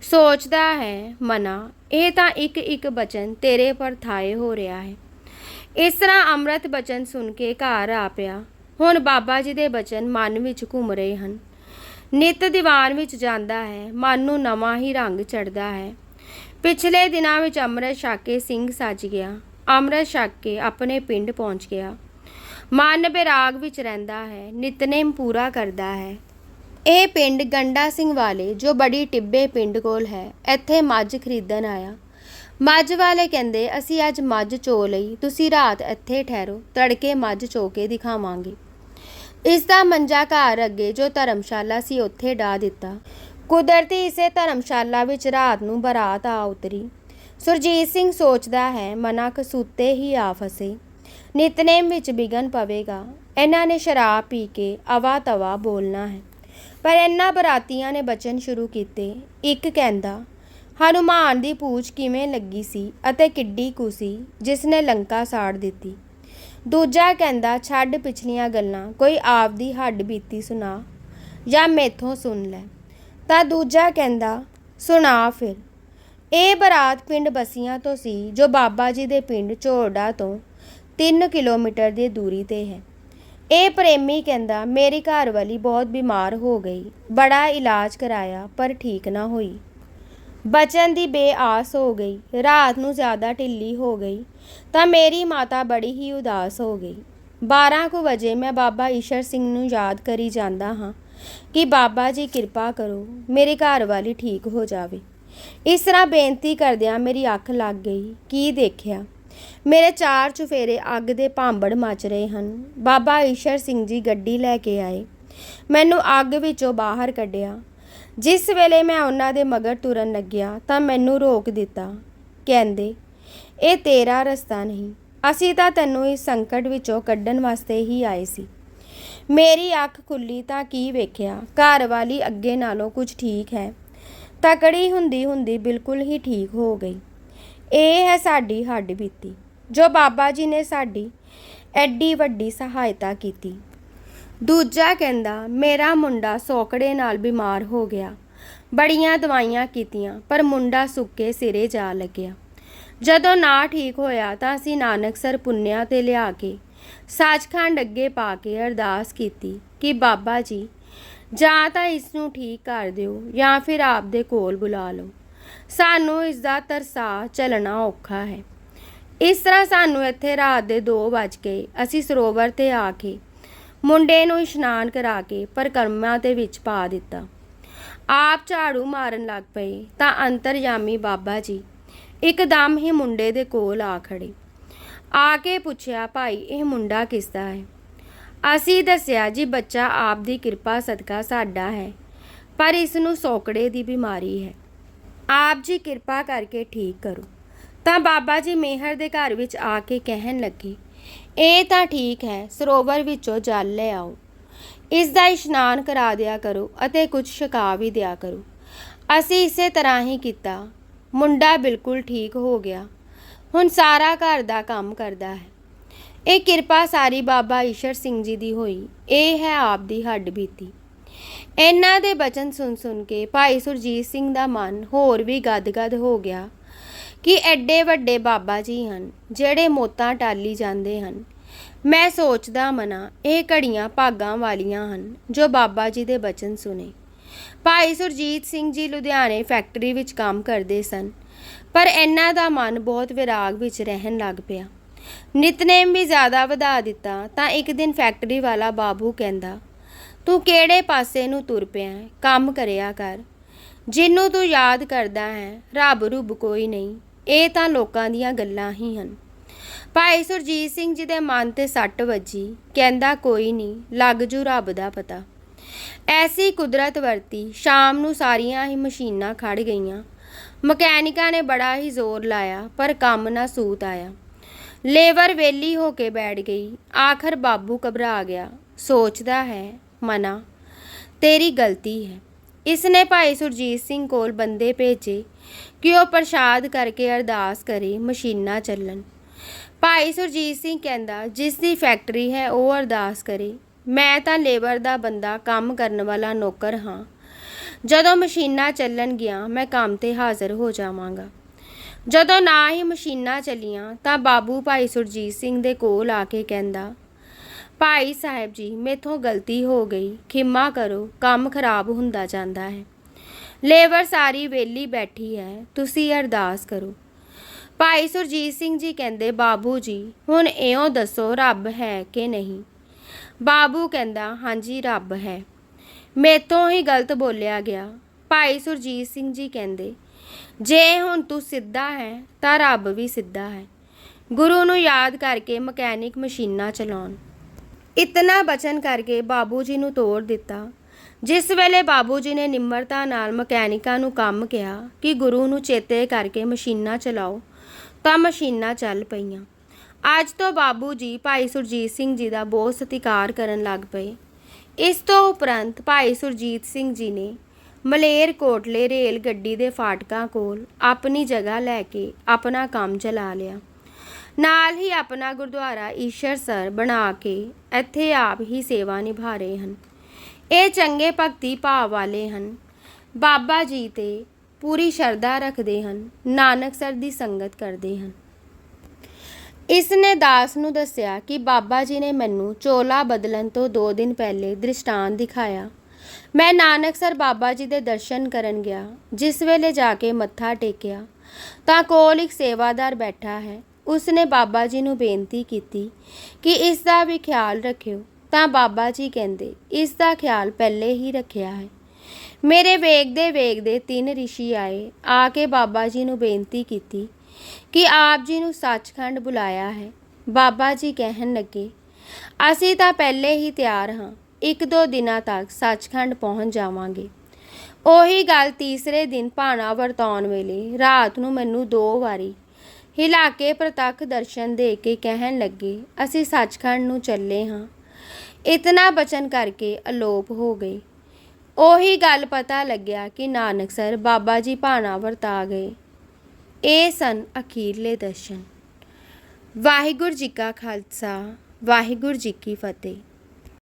ਸੋਚਦਾ ਹੈ, ਮਨਾ, ਇਹ ਤਾਂ ਇੱਕ ਇੱਕ ਬਚਨ ਤੇਰੇ ਪਰ ਥਾਏ ਹੋ ਰਿਹਾ ਹੈ। ਇਸ ਤਰ੍ਹਾਂ ਅੰਮ੍ਰਿਤ ਬਚਨ ਸੁਣ ਕੇ ਘਰ ਆ ਪਿਆ। ਹੁਣ ਬਾਬਾ ਜੀ ਦੇ ਬਚਨ ਮਨ ਵਿੱਚ ਘੁੰਮ ਰਹੇ ਹਨ। ਨਿਤ ਦੀਵਾਨ ਵਿੱਚ ਜਾਂਦਾ ਹੈ, ਮਨ ਨੂੰ ਨਵਾਂ ਹੀ ਰੰਗ ਚੜਦਾ ਹੈ। ਪਿਛਲੇ ਦਿਨਾਂ ਵਿੱਚ ਅੰਮ੍ਰਿਤ ਛਕ ਕੇ ਸਿੰਘ ਸੱਜ ਗਿਆ। ਅੰਮ੍ਰਿਤ ਛਕ ਕੇ ਆਪਣੇ ਪਿੰਡ ਪਹੁੰਚ ਗਿਆ। ਮਨ ਬਿਰਾਗ ਵਿੱਚ ਰਹਿੰਦਾ ਹੈ, ਨਿਤਨੇਮ ਪੂਰਾ ਕਰਦਾ ਹੈ। ਇਹ ਪਿੰਡ ਗੰਡਾ ਸਿੰਘ ਵਾਲੇ, ਜੋ ਬੜੀ ਟਿੱਬੇ ਪਿੰਡ ਕੋਲ ਹੈ, ਇੱਥੇ ਮੱਝ ਖਰੀਦਣ ਆਇਆ। ਮੱਝ ਵਾਲੇ ਕਹਿੰਦੇ, ਅਸੀਂ ਅੱਜ ਮੱਝ ਚੋ ਲਈ, ਤੁਸੀਂ ਰਾਤ ਇੱਥੇ ਠਹਿਰੋ, ਤੜਕੇ ਮੱਝ ਚੋ ਕੇ ਦਿਖਾਵਾਂਗੇ। ਇਸ ਦਾ ਮੰਜਾ ਘਰ ਅੱਗੇ ਜੋ ਧਰਮਸ਼ਾਲਾ ਸੀ, ਉੱਥੇ ਢਾ ਦਿੱਤਾ। ਕੁਦਰਤੀ ਇਸੇ ਧਰਮਸ਼ਾਲਾ ਵਿੱਚ ਰਾਤ ਨੂੰ ਬਰਾਤ ਆ ਉਤਰੀ। ਸੁਰਜੀਤ ਸਿੰਘ ਸੋਚਦਾ ਹੈ, ਮਨਾ ਕਸੂਤੇ ਹੀ ਆ ਫਸੇ। ਨਿਤਨੇਮ ਵਿੱਚ ਬਿਗਨ ਪਵੇਗਾ। ਇਹਨਾਂ ਨੇ ਸ਼ਰਾਬ ਪੀ ਕੇ ਅਵਾ ਤਵਾ ਬੋਲਣਾ ਹੈ। ਪਰ ਇਹਨਾਂ ਬਰਾਤੀਆਂ ਨੇ ਬਚਨ ਸ਼ੁਰੂ ਕੀਤੇ। ਇੱਕ ਕਹਿੰਦਾ, ਹਨੂਮਾਨ ਦੀ ਪੂਛ ਕਿਵੇਂ ਲੱਗੀ ਸੀ ਅਤੇ ਕਿੱਡੀ ਕੁ ਸੀ, ਜਿਸ ਨੇ ਲੰਕਾ ਸਾੜ ਦਿੱਤੀ? ਦੂਜਾ ਕਹਿੰਦਾ, ਛੱਡ ਪਿਛਲੀਆਂ ਗੱਲਾਂ, ਕੋਈ ਆਪ ਦੀ ਹੱਡ ਬੀਤੀ ਸੁਣਾ ਜਾਂ ਮੇਥੋਂ ਸੁਣ ਲੈ। ਤਾਂ ਦੂਜਾ ਕਹਿੰਦਾ, ਸੁਣਾ ਫਿਰ। ਇਹ ਬਰਾਤ ਪਿੰਡ ਬਸੀਆਂ ਤੋਂ ਸੀ, ਜੋ ਬਾਬਾ ਜੀ ਦੇ ਪਿੰਡ ਝੋੜਾ ਤੋਂ 3 ਕਿਲੋਮੀਟਰ ਦੀ ਦੂਰੀ ਤੇ ਹੈ। ਇਹ ਪ੍ਰੇਮੀ ਕਹਿੰਦਾ, ਮੇਰੀ ਘਰਵਾਲੀ ਬਹੁਤ ਬਿਮਾਰ ਹੋ ਗਈ। ਬੜਾ ਇਲਾਜ ਕਰਾਇਆ, ਪਰ ਠੀਕ ਨਾ ਹੋਈ। ਬਚਨ ਦੀ ਬੇਆਸ ਹੋ ਗਈ। ਰਾਤ ਨੂੰ ਜ਼ਿਆਦਾ ਢਿੱਲੀ ਹੋ ਗਈ, ਤਾਂ ਮੇਰੀ ਮਾਤਾ ਬੜੀ ਹੀ ਉਦਾਸ ਹੋ ਗਈ। 12 ਕੁ ਵਜੇ ਮੈਂ ਬਾਬਾ ਈਸ਼ਰ ਸਿੰਘ ਨੂੰ ਯਾਦ ਕਰੀ ਜਾਂਦਾ ਹਾਂ ਕਿ, ਬਾਬਾ ਜੀ, ਕਿਰਪਾ ਕਰੋ, ਮੇਰੀ ਘਰਵਾਲੀ ਠੀਕ ਹੋ ਜਾਵੇ। ਇਸ ਤਰ੍ਹਾਂ ਬੇਨਤੀ ਕਰਦਿਆਂ ਮੇਰੀ ਅੱਖ ਲੱਗ ਗਈ। ਕੀ ਦੇਖਿਆ? ਮੇਰੇ ਚਾਰ ਚੁਫੇਰੇ ਅੱਗ ਦੇ ਭਾਂਬੜ ਮਚ ਰਹੇ ਹਨ। ਬਾਬਾ ਈਸ਼ਰ ਸਿੰਘ ਜੀ ਗੱਡੀ ਲੈ ਕੇ ਆਏ। ਮੈਨੂੰ ਅੱਗ ਵਿੱਚੋਂ ਬਾਹਰ ਕੱਢਿਆ। ਜਿਸ ਵੇਲੇ ਮੈਂ ਉਹਨਾਂ ਦੇ ਮਗਰ ਤੁਰਨ ਲੱਗਿਆ ਤਾਂ ਮੈਨੂੰ ਰੋਕ ਦਿੱਤਾ। ਕਹਿੰਦੇ, ਇਹ ਤੇਰਾ ਰਸਤਾ ਨਹੀਂ। ਅਸੀਂ ਤਾਂ ਤੈਨੂੰ ਇਸ ਸੰਕਟ ਵਿੱਚੋਂ ਕੱਢਣ ਵਾਸਤੇ ਹੀ ਆਏ ਸੀ। ਮੇਰੀ ਅੱਖ ਖੁੱਲੀ ਤਾਂ ਕੀ ਵੇਖਿਆ? ਘਰ ਵਾਲੀ ਅੱਗੇ ਨਾਲੋਂ ਕੁਝ ਠੀਕ ਹੈ। ਤਕੜੀ ਹੁੰਦੀ ਹੁੰਦੀ ਬਿਲਕੁਲ ਹੀ ਠੀਕ ਹੋ ਗਈ। ਇਹ ਹੈ ਸਾਡੀ ਹੱਡ ਬੀਤੀ, ਜੋ ਬਾਬਾ ਜੀ ਨੇ ਸਾਡੀ ਐਡੀ ਵੱਡੀ ਸਹਾਇਤਾ ਕੀਤੀ। ਦੂਜਾ ਕਹਿੰਦਾ, ਮੇਰਾ ਮੁੰਡਾ ਸੋਕੜੇ ਨਾਲ ਬਿਮਾਰ ਹੋ ਗਿਆ। ਬੜੀਆਂ ਦਵਾਈਆਂ ਕੀਤੀਆਂ, ਪਰ ਮੁੰਡਾ ਸੁੱਕੇ ਸਿਰੇ ਜਾ ਲੱਗਿਆ। ਜਦੋਂ ਨਾ ਠੀਕ ਹੋਇਆ ਤਾਂ ਅਸੀਂ ਨਾਨਕਸਰ ਪੁੰਨਿਆ ਤੇ ਲਿਆ ਕੇ ਸਾਚਖੰਡ ਅੱਗੇ ਪਾ ਕੇ ਅਰਦਾਸ ਕੀਤੀ ਕਿ ਬਾਬਾ ਜੀ ਜਾਂ ਤਾਂ ਇਸ ਨੂੰ ਠੀਕ ਕਰ ਦਿਓ ਜਾਂ ਫਿਰ ਆਪ ਦੇ ਕੋਲ ਬੁਲਾ ਲਓ। ਸਾਨੂੰ ਇਸ ਦਾ ਤਰਸਾ ਚੱਲਣਾ ਔਖਾ ਹੈ। ਇਸ ਤਰ੍ਹਾਂ ਸਾਨੂੰ ਇੱਥੇ ਰਾਤ ਦੇ 2 ਵਜ ਗਏ ਅਸੀਂ ਸਰੋਵਰ ਤੇ ਆ ਕੇ ਮੁੰਡੇ ਨੂੰ ਇਸ਼ਨਾਨ ਕਰਾ ਕੇ ਪਰਕਰਮਾ ਦੇ ਵਿੱਚ ਪਾ ਦਿੱਤਾ। ਆਪ ਝਾੜੂ ਮਾਰਨ ਲੱਗ ਪਏ ਤਾਂ ਅੰਤਰਯਾਮੀ ਬਾਬਾ ਜੀ ਇੱਕਦਮ ਹੀ ਮੁੰਡੇ ਦੇ ਕੋਲ ਆ ਖੜੇ। ਆ ਕੇ ਪੁੱਛਿਆ, ਭਾਈ, ਇਹ ਮੁੰਡਾ ਕਿਸ ਦਾ ਹੈ? ਅਸੀਂ ਦੱਸਿਆ ਜੀ, ਬੱਚਾ ਆਪ ਦੀ ਕਿਰਪਾ ਸਦਕਾ ਸਾਡਾ ਹੈ, ਪਰ ਇਸ ਨੂੰ ਸੌਕੜੇ ਦੀ ਬਿਮਾਰੀ ਹੈ। ਆਪ ਜੀ ਕਿਰਪਾ ਕਰਕੇ ਠੀਕ ਕਰੋ। ਤਾਂ ਬਾਬਾ ਜੀ ਮੇਹਰ ਦੇ ਘਰ ਵਿੱਚ ਆ ਕੇ ਕਹਿਣ ਲੱਗੇ, ਇਹ ਤਾਂ ਠੀਕ ਹੈ, ਸਰੋਵਰ ਵਿੱਚੋਂ ਜਲ ਲੈ ਆਓ। ਇਸ ਦਾ ਇਸ਼ਨਾਨ ਕਰਾ ਦਿਆ ਕਰੋ ਅਤੇ ਕੁਝ ਛਕਾ ਵੀ ਦਿਆ ਕਰੋ। ਅਸੀਂ ਇਸੇ ਤਰ੍ਹਾਂ ਹੀ ਕੀਤਾ। ਮੁੰਡਾ ਬਿਲਕੁਲ ਠੀਕ ਹੋ ਗਿਆ। ਹੁਣ ਸਾਰਾ ਘਰ ਦਾ ਕੰਮ ਕਰਦਾ ਹੈ। ਇਹ ਕਿਰਪਾ ਸਾਰੀ ਬਾਬਾ ਈਸ਼ਰ ਸਿੰਘ ਜੀ ਦੀ ਹੋਈ। ਇਹ ਹੈ ਆਪ ਦੀ ਹੱਡ ਬੀਤੀ। ਇਹਨਾਂ ਦੇ ਬਚਨ ਸੁਣ ਸੁਣ ਕੇ ਭਾਈ ਸੁਰਜੀਤ ਸਿੰਘ ਦਾ ਮਨ ਹੋਰ ਵੀ ਗਦਗਦ ਹੋ ਗਿਆ ਕਿ ਐਡੇ ਵੱਡੇ ਬਾਬਾ ਜੀ ਹਨ, ਜਿਹੜੇ ਮੋਤਾਂ ਟਾਲੀ ਜਾਂਦੇ ਹਨ। ਮੈਂ ਸੋਚਦਾ ਮਨਾ, ਇਹ ਘੜੀਆਂ ਭਾਗਾਂ ਵਾਲੀਆਂ ਹਨ, ਜੋ ਬਾਬਾ ਜੀ ਦੇ ਬਚਨ ਸੁਨੇ ਭਾਈ ਸੁਰਜੀਤ ਸਿੰਘ ਜੀ ਲੁਧਿਆਣੇ ਫੈਕਟਰੀ ਵਿੱਚ ਕੰਮ ਕਰਦੇ ਸਨ, ਪਰ ਇਹਨਾਂ ਦਾ ਮਨ ਬਹੁਤ ਵਿਰਾਗ ਵਿੱਚ ਰਹਿਣ ਲੱਗ ਪਿਆ। ਨਿਤਨੇਮ ਵੀ ਜ਼ਿਆਦਾ ਵਧਾ ਦਿੱਤਾ, ਤਾਂ ਇੱਕ ਦਿਨ ਫੈਕਟਰੀ ਵਾਲਾ ਬਾਬੂ ਕਹਿੰਦਾ, ਤੂੰ ਕਿਹੜੇ ਪਾਸੇ ਨੂੰ ਤੁਰ ਪਿਆ? ਕੰਮ ਕਰਿਆ ਕਰ। ਜਿਹਨੂੰ ਤੂੰ ਯਾਦ ਕਰਦਾ ਹੈ, ਰੱਬ ਰੁੱਬ ਕੋਈ ਨਹੀਂ। ਇਹ ਤਾਂ ਲੋਕਾਂ ਦੀਆਂ ਗੱਲਾਂ ਹੀ ਹਨ। ਭਾਈ ਸੁਰਜੀਤ ਸਿੰਘ ਜੀ ਦੇ ਮਨ ਤੇ ਸੱਟ ਵੱਜੀ। ਕਹਿੰਦਾ, ਕੋਈ ਨਹੀਂ, ਲੱਗ ਜੂ ਰੱਬ ਦਾ ਪਤਾ। ਐਸੀ ਕੁਦਰਤ ਵਰਤੀ, ਸ਼ਾਮ ਨੂੰ ਸਾਰੀਆਂ ਹੀ ਮਸ਼ੀਨਾਂ ਖੜ ਗਈਆਂ। ਮਕੈਨਿਕਾਂ ਨੇ ਬੜਾ ਹੀ ਜ਼ੋਰ ਲਾਇਆ, ਪਰ ਕੰਮ ਨਾ ਸੂਤ ਆਇਆ। ਲੇਬਰ ਵੇਲੀ ਹੋ ਕੇ ਬੈਠ ਗਈ। ਆਖਰ ਬਾਬੂ ਘਬਰਾ ਗਿਆ। ਸੋਚਦਾ ਹੈ, ਮਨਾ, ਤੇਰੀ ਗਲਤੀ ਹੈ। ਇਸ ਨੇ ਭਾਈ ਸੁਰਜੀਤ ਸਿੰਘ ਕੋਲ ਬੰਦੇ ਭੇਜੇ ਕਿ ਉਹ ਪ੍ਰਸ਼ਾਦ ਕਰਕੇ ਅਰਦਾਸ ਕਰੇ, ਮਸ਼ੀਨਾਂ ਚੱਲਣ। ਭਾਈ ਸੁਰਜੀਤ ਸਿੰਘ ਕਹਿੰਦਾ, ਜਿਸ ਦੀ ਫੈਕਟਰੀ ਹੈ, ਉਹ ਅਰਦਾਸ ਕਰੇ। ਮੈਂ ਤਾਂ ਲੇਬਰ ਦਾ ਬੰਦਾ ਕੰਮ ਕਰਨ ਵਾਲਾ ਨੌਕਰ ਹਾਂ। ਜਦੋਂ ਮਸ਼ੀਨਾਂ ਚੱਲਣ ਗਿਆ, ਮੈਂ ਕੰਮ ਤੇ ਹਾਜ਼ਰ ਹੋ ਜਾਵਾਂਗਾ। ਜਦੋਂ ਨਾ ਹੀ ਮਸ਼ੀਨਾਂ ਚੱਲੀਆਂ ਤਾਂ ਬਾਬੂ ਭਾਈ ਸੁਰਜੀਤ ਸਿੰਘ ਦੇ ਕੋਲ ਆ ਕੇ ਕਹਿੰਦਾ, ਭਾਈ ਸਾਹਿਬ ਜੀ, ਮੇਥੋਂ ਗਲਤੀ ਹੋ ਗਈ। ਖਿਮਾ ਕਰੋ, ਕੰਮ ਖਰਾਬ ਹੁੰਦਾ ਜਾਂਦਾ ਹੈ। ਲੇਬਰ ਸਾਰੀ ਵੇਲੀ ਬੈਠੀ ਹੈ, ਤੁਸੀਂ ਅਰਦਾਸ ਕਰੋ। ਭਾਈ ਸੁਰਜੀਤ ਸਿੰਘ ਜੀ ਕਹਿੰਦੇ, ਬਾਬੂ ਜੀ, ਹੁਣ ਇਉਂ ਦੱਸੋ ਰੱਬ ਹੈ ਕਿ ਨਹੀਂ? ਬਾਬੂ ਕਹਿੰਦਾ, ਹਾਂਜੀ, ਰੱਬ ਹੈ। ਮੇਥੋਂ ਹੀ ਗਲਤ ਬੋਲਿਆ ਗਿਆ। ਭਾਈ ਸੁਰਜੀਤ ਸਿੰਘ ਜੀ ਕਹਿੰਦੇ ਜੇ ਹੁਣ ਤੂੰ ਸਿੱਧਾ ਹੈ, ਤਾਂ ਰੱਬ ਵੀ ਸਿੱਧਾ ਹੈ। ਗੁਰੂ ਨੂੰ ਯਾਦ ਕਰਕੇ ਮਕੈਨਿਕ ਮਸ਼ੀਨਾਂ ਚਲਾਉਣ। ਇਤਨਾ ਬਚਨ ਕਰਕੇ ਬਾਬੂ ਜੀ ਨੂੰ ਤੋੜ ਦਿੱਤਾ। ਜਿਸ ਵੇਲੇ ਬਾਬੂ ਜੀ ਨੇ ਨਿਮਰਤਾ ਨਾਲ ਮਕੈਨਿਕਾਂ ਨੂੰ ਕੰਮ ਕਿਹਾ ਕਿ ਗੁਰੂ ਨੂੰ ਚੇਤੇ ਕਰਕੇ ਮਸ਼ੀਨਾਂ ਚਲਾਓ, ਤਾਂ ਮਸ਼ੀਨਾਂ ਚੱਲ ਪਈਆਂ। ਅੱਜ ਤੋਂ ਬਾਬੂ ਜੀ ਭਾਈ ਸੁਰਜੀਤ ਸਿੰਘ ਜੀ ਦਾ ਬਹੁਤ ਸਤਿਕਾਰ ਕਰਨ ਲੱਗ ਪਏ। ਇਸ ਤੋਂ ਉਪਰੰਤ ਭਾਈ ਸੁਰਜੀਤ ਸਿੰਘ ਜੀ ਨੇ ਮਲੇਰ ਕੋਟਲੇ ਰੇਲ ਗੱਡੀ ਦੇ ਫਾਟਕਾਂ ਕੋਲ ਆਪਣੀ ਜਗ੍ਹਾ ਲੈ ਕੇ ਆਪਣਾ ਕੰਮ ਚਲਾ ਲਿਆ। ਨਾਲ ਹੀ ਆਪਣਾ ਗੁਰਦੁਆਰਾ ਈਸ਼ਰ ਸਰ ਬਣਾ ਕੇ ਇੱਥੇ ਆਪ ਹੀ ਸੇਵਾ ਨਿਭਾ ਰਹੇ ਹਨ। ਇਹ ਚੰਗੇ ਭਗਤੀ ਭਾਵ ਵਾਲੇ ਹਨ। ਬਾਬਾ ਜੀ ਤੇ ਪੂਰੀ ਸ਼ਰਧਾ ਰੱਖਦੇ ਹਨ, ਨਾਨਕ ਸਰ ਦੀ ਸੰਗਤ ਕਰਦੇ ਹਨ। ਇਸ ਨੇ ਦਾਸ ਨੂੰ ਦੱਸਿਆ ਕਿ ਬਾਬਾ ਜੀ ਨੇ ਮੈਨੂੰ ਚੋਲਾ ਬਦਲਣ ਤੋਂ 2 ਦਿਨ ਪਹਿਲੇ ਦ੍ਰਿਸ਼ਟਾਂਤ ਦਿਖਾਇਆ। ਮੈਂ ਨਾਨਕਸਰ ਬਾਬਾ ਜੀ ਦੇ ਦਰਸ਼ਨ ਕਰਨ ਗਿਆ, ਜਿਸ ਵੇਲੇ ਜਾ ਕੇ ਮੱਥਾ ਟੇਕਿਆ, ਤਾਂ ਕੋਲ ਇੱਕ ਸੇਵਾਦਾਰ ਬੈਠਾ ਹੈ। ਉਸ ਨੇ ਬਾਬਾ ਜੀ ਨੂੰ ਬੇਨਤੀ ਕੀਤੀ ਕਿ ਇਸ ਦਾ ਵੀ ਖਿਆਲ ਰੱਖਿਓ। ਤਾਂ ਬਾਬਾ ਜੀ ਕਹਿੰਦੇ, ਇਸ ਦਾ ਖਿਆਲ ਪਹਿਲੇ ਹੀ ਰੱਖਿਆ ਹੈ। ਮੇਰੇ ਵੇਗਦੇ ਵੇਗਦੇ ਤਿੰਨ ਰਿਸ਼ੀ ਆਏ। ਆ ਕੇ ਬਾਬਾ ਜੀ ਨੂੰ ਬੇਨਤੀ ਕੀਤੀ ਕਿ ਆਪ ਜੀ ਨੂੰ ਸੱਚਖੰਡ ਬੁਲਾਇਆ ਹੈ। ਬਾਬਾ ਜੀ ਕਹਿਣ ਲੱਗੇ, ਅਸੀਂ ਤਾਂ ਪਹਿਲੇ ਹੀ ਤਿਆਰ ਹਾਂ। ਇੱਕ ਦੋ ਦਿਨਾਂ ਤੱਕ ਸੱਚਖੰਡ ਪਹੁੰਚ ਜਾਵਾਂਗੇ। ਉਹੀ ਗੱਲ ਤੀਸਰੇ ਦਿਨ ਭਾਣਾ ਵਰਤਾਉਣ ਵੇਲੇ ਰਾਤ ਨੂੰ ਮੈਨੂੰ ਦੋ ਵਾਰੀ ਹਿਲਾ ਕੇ ਪ੍ਰਤੱਖ ਦਰਸ਼ਨ ਦੇ ਕੇ ਕਹਿਣ ਲੱਗੇ, ਅਸੀਂ ਸੱਚਖੰਡ ਨੂੰ ਚੱਲੇ ਹਾਂ। ਇਤਨਾ ਬਚਨ ਕਰਕੇ ਅਲੋਪ ਹੋ ਗਏ। ਉਹੀ ਗੱਲ ਪਤਾ ਲੱਗਿਆ ਕਿ ਨਾਨਕ ਸਰ ਬਾਬਾ ਜੀ ਭਾਣਾ ਵਰਤਾ ਗਏ। ਇਹ ਸਨ ਅਖੀਰਲੇ ਦਰਸ਼ਨ। ਵਾਹਿਗੁਰੂ ਜੀ ਕਾ ਖਾਲਸਾ, ਵਾਹਿਗੁਰੂ ਜੀ ਕੀ ਫਤਿਹ।